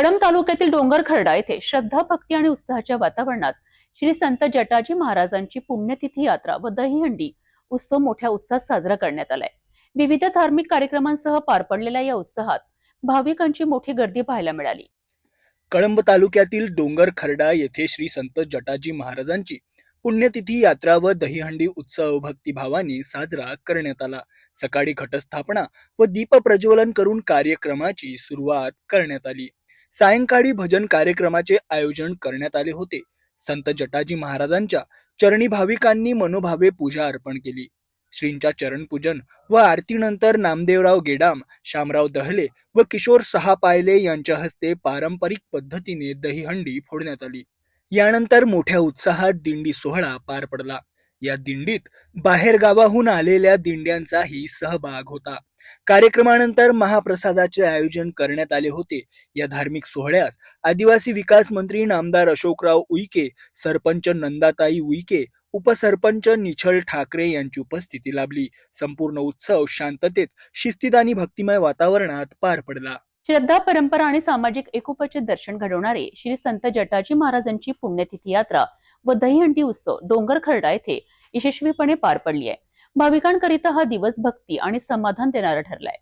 कळंब तालुक्यातील डोंगर खर्डा येथे श्रद्धा भक्ती आणि उत्साहाच्या वातावरणात श्री संत जटाजी महाराजांची पुण्यतिथी यात्रा व दहीहंडी उत्सव मोठ्या उत्साहात साजरा करण्यात आलाय. विविध धार्मिक कार्यक्रमांसह पार पडलेल्या या उत्साहात भाविकांची मोठी गर्दी पाहायला मिळाली. कळंब तालुक्यातील डोंगर खर्डा येथे श्री संत जटाजी महाराजांची पुण्यतिथी यात्रा व दहीहंडी उत्सव भक्तिभावाने साजरा करण्यात आला. सकाळी घटस्थापना व दीप प्रज्वलन करून कार्यक्रमाची सुरुवात करण्यात आली. सायंकाळी भजन कार्यक्रमाचे आयोजन करण्यात आले होते. संत जटाजी महाराजांच्या चरणी भाविकांनी मनोभावे पूजा अर्पण केली. श्रींच्या चरणपूजन व आरतीनंतर नामदेवराव गेडाम शामराव दहले व किशोर सहा पायले यांच्या हस्ते पारंपरिक पद्धतीने दहीहंडी फोडण्यात आली. यानंतर मोठ्या उत्साहात दिंडी सोहळा पार पडला. या दिंडीत बाहेरगावाहून आलेल्या दिंड्यांचाही सहभाग होता. कार्यक्रमानंतर महाप्रसादाचे आयोजन करण्यात आले होते. या धार्मिक सोहळ्यास आदिवासी विकास मंत्री नामदार अशोकराव उईके सरपंच नंदाताई उईके उपसरपंच निछल ठाकरे यांची उपस्थिती लाभली. संपूर्ण उत्सव शांततेत शिस्तीत आणि भक्तिमय वातावरणात पार पडला. श्रद्धा परंपरा आणि सामाजिक एकोपाचे दर्शन घडवणारे श्री संत जटाजी महाराजांची पुण्यतिथी यात्रा व दहीहंडी उत्सव डोंगर खर्डा येथे यशस्वीपणे पार पडली आहे भाविकांकरिता हा दिवस भक्ती आणि समाधान देणारा ठरलाय.